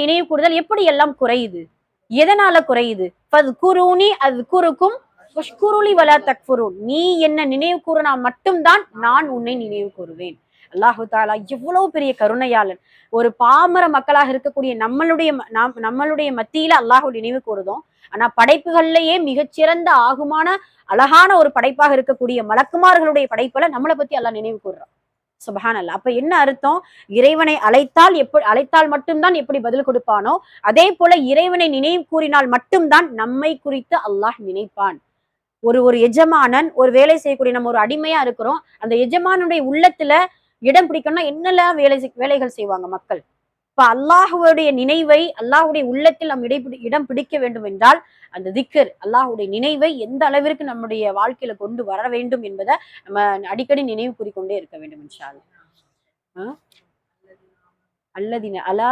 நினைவு கூடுதல் எப்படி எல்லாம் குறையுது? எதனால குறையுது? குருனி அது குறுக்கும் குருளி வலா தக்ஃபுரூன். நீ என்ன நினைவு கூறினா மட்டும்தான் நான் உன்னை நினைவு கூறுவேன். அல்லாஹு தாலா எவ்வளவு பெரிய கருணையாளன். ஒரு பாமர மக்களாக இருக்கக்கூடிய நம்மளுடைய நாம் நம்மளுடைய மத்தியில அல்லாஹு நினைவு கூறுதோம். ஆனா படைப்புகள்லயே மிகச்சிறந்த ஆகுமான அழகான ஒரு படைப்பாக இருக்கக்கூடிய மலக்குமார்களுடைய படைப்புல நம்மளை பத்தி அல்லாஹ் நினைவு கூறுறோம் சுபஹான் அல்லா அப்ப என்ன அர்த்தம்? இறைவனை அழைத்தால் எப்படி அழைத்தால் மட்டும்தான் எப்படி பதில் கொடுப்பானோ அதே போல இறைவனை நினைவு கூறினால் மட்டும்தான் நம்மை குறித்து அல்லாஹ் நினைப்பான். ஒரு ஒரு எஜமானன் ஒரு வேலை செய்யக்கூடிய நம்ம ஒரு அடிமையா இருக்கிறோம் அந்த எஜமானுடைய உள்ளத்துல இடம் பிடிக்கணும்னா என்னெல்லாம் வேலை செய்- வேலைகள் செய்வாங்க மக்கள்? இப்ப அல்லாஹுடைய நினைவை அல்லாஹுடைய உள்ளத்தில் நம் இடை இடம் பிடிக்க வேண்டும் என்றால் அந்த திக்கர் அல்லாஹுடைய நினைவை எந்த அளவிற்கு நம்முடைய வாழ்க்கையில கொண்டு வர வேண்டும் என்பதை நம்ம அடிக்கடி நினைவு கூறிக்கொண்டே இருக்க வேண்டும் என்றால் அல்லதின அலா